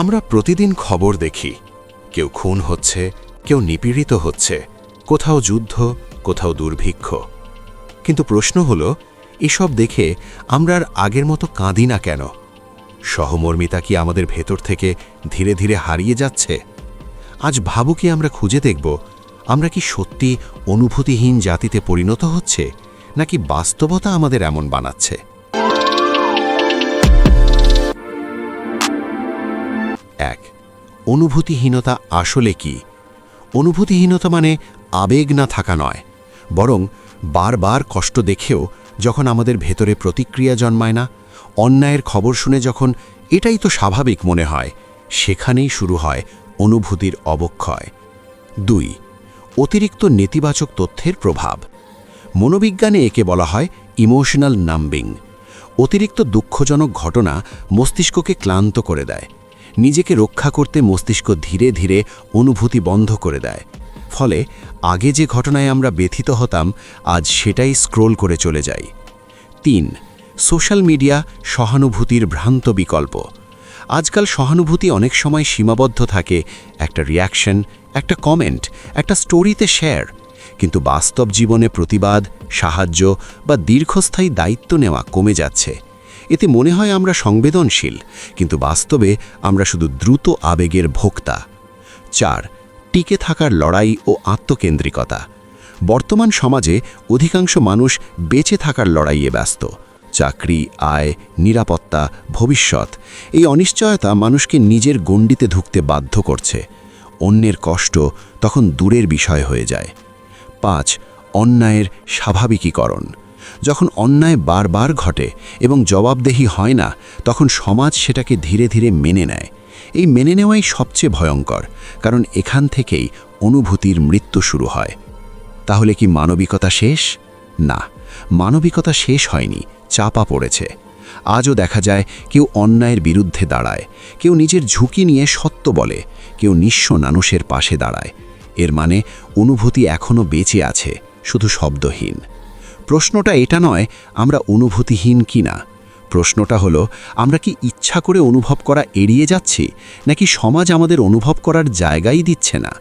আমরা প্রতিদিন খবর দেখি। কেউ খুন হচ্ছে, কেউ নিপীড়িত হচ্ছে, কোথাও যুদ্ধ, কোথাও দুর্ভিক্ষ। কিন্তু প্রশ্ন হল, এসব দেখে আমরা আর আগের মতো কাঁদি না কেন? সহমর্মিতা কি আমাদের ভেতর থেকে ধীরে ধীরে হারিয়ে যাচ্ছে? আজ ভাবু কি আমরা খুঁজে দেখব, আমরা কি সত্যি অনুভূতিহীন জাতিতে পরিণত হচ্ছে, নাকি বাস্তবতা আমাদের এমন বানাচ্ছে? অনুভূতিহীনতা আসলে কি? অনুভূতিহীনতা মানে আবেগ না থাকা নয়, বরং বারবার কষ্ট দেখেও যখন আমাদের ভেতরে প্রতিক্রিয়া জন্মায় না, অন্যায়ের খবর শুনে যখন এটাই তো স্বাভাবিক মনে হয়, সেখানেই শুরু হয় অনুভূতির অবক্ষয়। দুই, অতিরিক্ত নেতিবাচক তথ্যের প্রভাব। মনোবিজ্ঞানে একে বলা হয় ইমোশনাল নাম্বিং। অতিরিক্ত দুঃখজনক ঘটনা মস্তিষ্ককে ক্লান্ত করে দেয়। নিজেকে রক্ষা করতে মস্তিষ্ক ধীরে ধীরে অনুভূতি বন্ধ করে দেয়। ফলে আগে যে ঘটনায় আমরা ব্যথিত হতাম, আজ সেটাই স্ক্রোল করে চলে যাই। তিন, সোশ্যাল মিডিয়া সহানুভূতির ভ্রান্ত বিকল্প। আজকাল সহানুভূতি অনেক সময় সীমাবদ্ধ থাকে, একটা রিয়াকশন একটা কমেন্ট একটা স্টোরিতে শেয়ার কিন্তু বাস্তব জীবনে প্রতিবাদ, সাহায্য বা দীর্ঘস্থায়ী দায়িত্ব নেওয়া কমে যাচ্ছে। এতে মনে হয় আমরা সংবেদনশীল, কিন্তু বাস্তবে আমরা শুধু দ্রুত আবেগের ভোক্তা। চার, টিকে থাকার লড়াই ও আত্মকেন্দ্রিকতা। বর্তমান সমাজে অধিকাংশ মানুষ বেঁচে থাকার লড়াইয়ে ব্যস্ত। চাকরি, আয়, নিরাপত্তা, ভবিষ্যৎ, এই অনিশ্চয়তা মানুষকে নিজের গণ্ডিতে ঢুকতে বাধ্য করছে। অন্যের কষ্ট তখন দূরের বিষয় হয়ে যায়। পাঁচ, অন্যায়ের স্বাভাবিকীকরণ। যখন অন্যায় বারবার ঘটে এবং জবাবদেহি হয় না, তখন সমাজ সেটাকে ধীরে ধীরে মেনে নেয়। এই মেনে নেওয়াই সবচেয়ে ভয়ঙ্কর, কারণ এখান থেকেই অনুভূতির মৃত্যু শুরু হয়। তাহলে কি মানবিকতা শেষ? না, মানবিকতা শেষ হয়নি, চাপা পড়েছে। আজও দেখা যায়, কেউ অন্যায়ের বিরুদ্ধে দাঁড়ায়, কেউ নিজের ঝুঁকি নিয়ে সত্য বলে, কেউ নিঃস্ব মানুষের পাশে দাঁড়ায়। এর মানে অনুভূতি এখনও বেঁচে আছে, শুধু শব্দহীন। প্রশ্নটা এটা নয়, আমরা অনুভূতিহীন কি না প্রশ্নটা হলো, আমরা কি ইচ্ছা করে অনুভব করা এড়িয়ে যাচ্ছি, নাকি সমাজ আমাদের অনুভব করার জায়গাই দিচ্ছে না?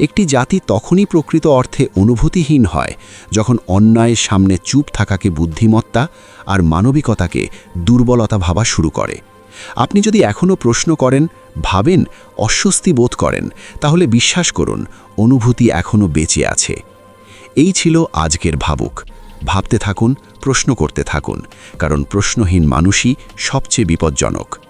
একটি জাতি তখনই প্রকৃত অর্থে অনুভূতিহীন হয়, যখন অন্যায়ের সামনে চুপ থাকাকে বুদ্ধিমত্তা আর মানবিকতাকে দুর্বলতা ভাবা শুরু করে। আপনি যদি এখনও প্রশ্ন করেন, ভাবেন, অস্বস্তি বোধ করেন, তাহলে বিশ্বাস করুন, অনুভূতি এখনও বেঁচে আছে। এই ছিল আজকের ভাবুক। ভাবতে থাকুন প্রশ্ন করতে থাকুন কারণ প্রশ্নহীন মানুষই সবচেয়ে বিপজ্জনক।